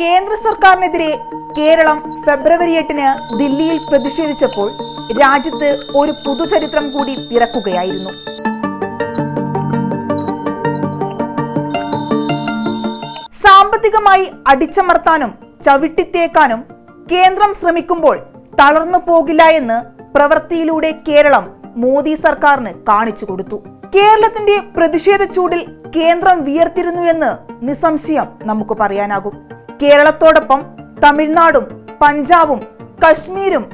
കേന്ദ്ര സർക്കാരിനെതിരെ കേരളം ഫെബ്രുവരി എട്ടിന് ദില്ലിയിൽ പ്രതിഷേധിച്ചപ്പോൾ രാജ്യത്ത് ഒരു പുതുചരിത്രം കൂടി പിറക്കുകയായിരുന്നു. സാമ്പത്തികമായി അടിച്ചമർത്താനും ചവിട്ടിത്തേക്കാനും കേന്ദ്രം ശ്രമിക്കുമ്പോൾ തളർന്നു പോകില്ല എന്ന് പ്രവൃത്തിയിലൂടെ കേരളം മോദി സർക്കാരിന് കാണിച്ചു കൊടുത്തു. കേരളത്തിന്റെ പ്രതിഷേധ ചൂടിൽ കേന്ദ്രം വിയർത്തിരുന്നു എന്ന് നിസ്സംശയം നമുക്ക് പറയാനാകും. കേരളത്തോടൊപ്പം തമിഴ്നാടും പഞ്ചാബും കശ്മീരും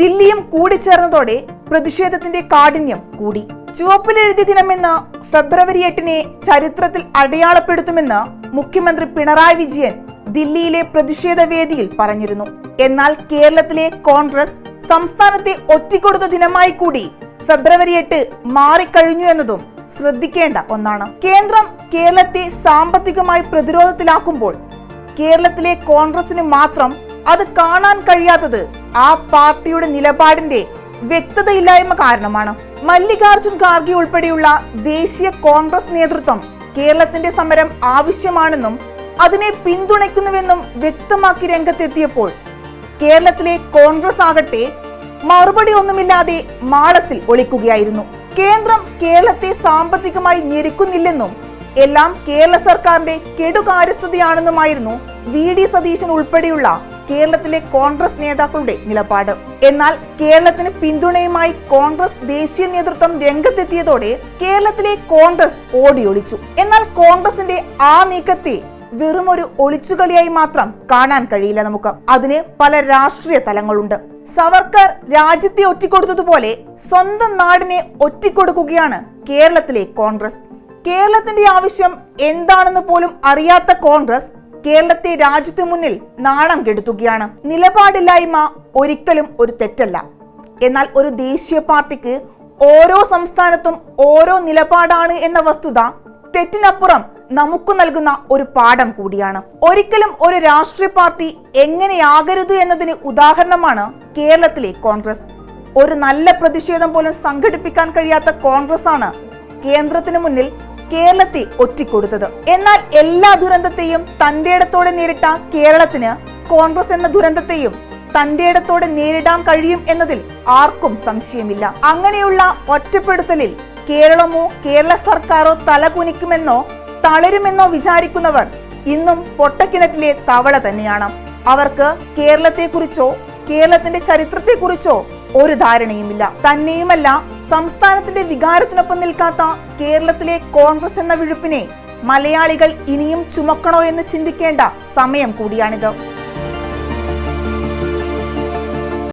ദില്ലിയും കൂടി ചേർന്നതോടെ പ്രതിഷേധത്തിന്റെ കാഠിന്യം കൂടി. ചുവപ്പിലെഴുതിയ ദിനമെന്ന് ഫെബ്രുവരി എട്ടിനെ ചരിത്രത്തിൽ അടയാളപ്പെടുത്തുമെന്ന് മുഖ്യമന്ത്രി പിണറായി വിജയൻ ദില്ലിയിലെ പ്രതിഷേധ വേദിയിൽ പറഞ്ഞിരുന്നു. എന്നാൽ കേരളത്തിലെ കോൺഗ്രസ് സംസ്ഥാനത്തെ ഒറ്റിക്കൊടുത്ത ദിനമായി കൂടി ഫെബ്രുവരി എട്ട് മാറിക്കഴിഞ്ഞു എന്നതും ശ്രദ്ധിക്കേണ്ട ഒന്നാണ്. കേന്ദ്രം കേരളത്തെ സാമ്പത്തികമായി പ്രതിരോധത്തിലാക്കുമ്പോൾ കേരളത്തിലെ കോൺഗ്രസിന് മാത്രം അത് കാണാൻ കഴിയാത്തത് ആ പാർട്ടിയുടെ നിലപാടിന്റെ വ്യക്തതയില്ലായ്മ കാരണമാണ്. മല്ലികാർജുൻ ഖാർഗെ ഉൾപ്പെടെയുള്ള ദേശീയ കോൺഗ്രസ് നേതൃത്വം കേരളത്തിന്റെ സമരം ആവശ്യമാണെന്നും അതിനെ പിന്തുണയ്ക്കുന്നുവെന്നും വ്യക്തമാക്കി രംഗത്തെത്തിയപ്പോൾ കേരളത്തിലെ കോൺഗ്രസ് ആകട്ടെ മറുപടി ഒന്നുമില്ലാതെ മാളത്തിൽ ഒളിക്കുകയായിരുന്നു. കേന്ദ്രം കേരളത്തെ സാമ്പത്തികമായി ഞെരുക്കുന്നില്ലെന്നും എല്ലാം കേരള സർക്കാരിന്റെ കെടുകാര്യസ്ഥതയാണെന്നുമായിരുന്നു വി ഡി സതീശൻ ഉൾപ്പെടെയുള്ള കേരളത്തിലെ കോൺഗ്രസ് നേതാക്കളുടെ നിലപാട്. എന്നാൽ കേരളത്തിന് പിന്തുണയുമായി കോൺഗ്രസ് ദേശീയ നേതൃത്വം രംഗത്തെത്തിയതോടെ കേരളത്തിലെ കോൺഗ്രസ് ഓടിയൊളിച്ചു. എന്നാൽ കോൺഗ്രസിന്റെ ആ നീക്കത്തെ വെറും ഒരു ഒളിച്ചുകളിയായി മാത്രം കാണാൻ കഴിയില്ല നമുക്ക്. അതിന് പല രാഷ്ട്രീയ തലങ്ങളുണ്ട്. സവർക്കർ രാജ്യത്തെ ഒറ്റിക്കൊടുത്തതുപോലെ സ്വന്തം നാടിനെ ഒറ്റിക്കൊടുക്കുകയാണ് കേരളത്തിലെ കോൺഗ്രസ്. കേരളത്തിന്റെ ആവശ്യം എന്താണെന്ന് പോലും അറിയാത്ത കോൺഗ്രസ് കേരളത്തെ രാജ്യത്തു മുന്നിൽ നാണം കെടുത്തുകയാണ്. നിലപാടില്ലായ്മ ഒരിക്കലും ഒരു തെറ്റല്ല. എന്നാൽ ഒരു ദേശീയ പാർട്ടിക്ക് ഓരോ സംസ്ഥാനത്തും ഓരോ നിലപാടാണ് എന്ന വസ്തുത തെറ്റിനപ്പുറം നമുക്ക് നൽകുന്ന ഒരു പാഠം കൂടിയാണ്. ഒരിക്കലും ഒരു രാഷ്ട്രീയ പാർട്ടി എങ്ങനെയാകരുത് എന്നതിന് ഉദാഹരണമാണ് കേരളത്തിലെ കോൺഗ്രസ്. ഒരു നല്ല പ്രതിഷേധം പോലും സംഘടിപ്പിക്കാൻ കഴിയാത്ത കോൺഗ്രസ് ആണ് കേന്ദ്രത്തിനു മുന്നിൽ കേരളത്തെ ഒറ്റിക്കൊടുത്തത്. എന്നാൽ എല്ലാ ദുരന്തത്തെയും തന്റെ ഇടത്തോടെ നേരിട്ട കേരളത്തിന് കോൺഗ്രസ് എന്ന ദുരന്തത്തെയും തന്റെ ഇടത്തോടെ നേരിടാൻ കഴിയും എന്നതിൽ ആർക്കും സംശയമില്ല. അങ്ങനെയുള്ള ഒറ്റപ്പെടുത്തലിൽ കേരളമോ കേരള സർക്കാരോ തലകുനിക്കുമെന്നോ തളരുമെന്നോ വിചാരിക്കുന്നവർ ഇന്നും പൊട്ടക്കിണറ്റിലെ തവള തന്നെയാണ്. അവർക്ക് കേരളത്തെക്കുറിച്ചോ കേരളത്തിന്റെ ചരിത്രത്തെക്കുറിച്ചോ ഒരു ധാരണയുമില്ല. തന്നെയുമല്ല സംസ്ഥാനത്തിന്റെ വികാരത്തിനൊപ്പം നിൽക്കാത്ത കേരളത്തിലെ കോൺഗ്രസ് എന്ന വിഴുപ്പിനെ മലയാളികൾ ഇനിയും ചുമക്കണോ എന്ന് ചിന്തിക്കേണ്ട സമയം കൂടിയാണിത്.